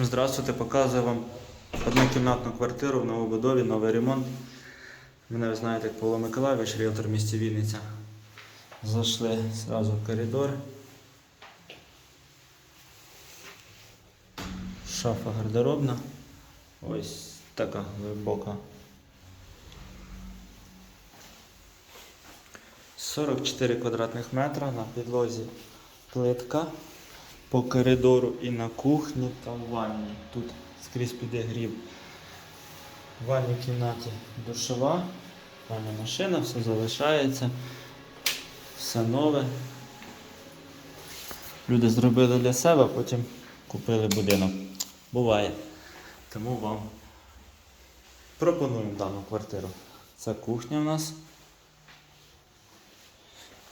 Всім здравствуйте, показую вам однокімнатну квартиру в новобудові, новий ремонт. Мене ви знаєте як Павло Миколайович, ріелтор в місті Вінниця. Зайшли одразу в коридор. Шафа гардеробна. Ось така глибока. 44 квадратних метра на підлозі плитка по коридору і на кухні та в ванні. Тут скрізь підігрів. В ванній кімнаті душова, ванна машина, все залишається, все нове. Люди зробили для себе, потім купили будинок. Буває. Тому вам пропонуємо дану квартиру. Це кухня в нас.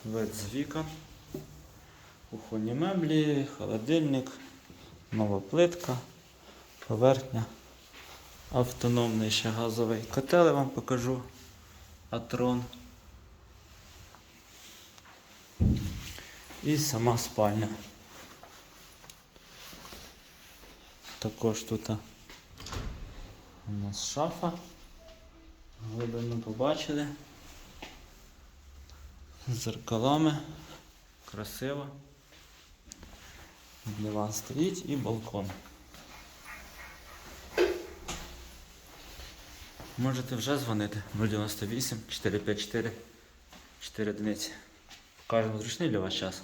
Вид з вікон. Кухонні меблі, холодильник, нова плитка, поверхня, автономний ще газовий котел я вам покажу, атрон. І сама спальня. Також тут у нас шафа. Глибину побачили. З зеркалами. Красиво. Диван стоїть і балкон. Можете вже дзвонити 098 454 4 одиниці. Покажемо зручний для вас час.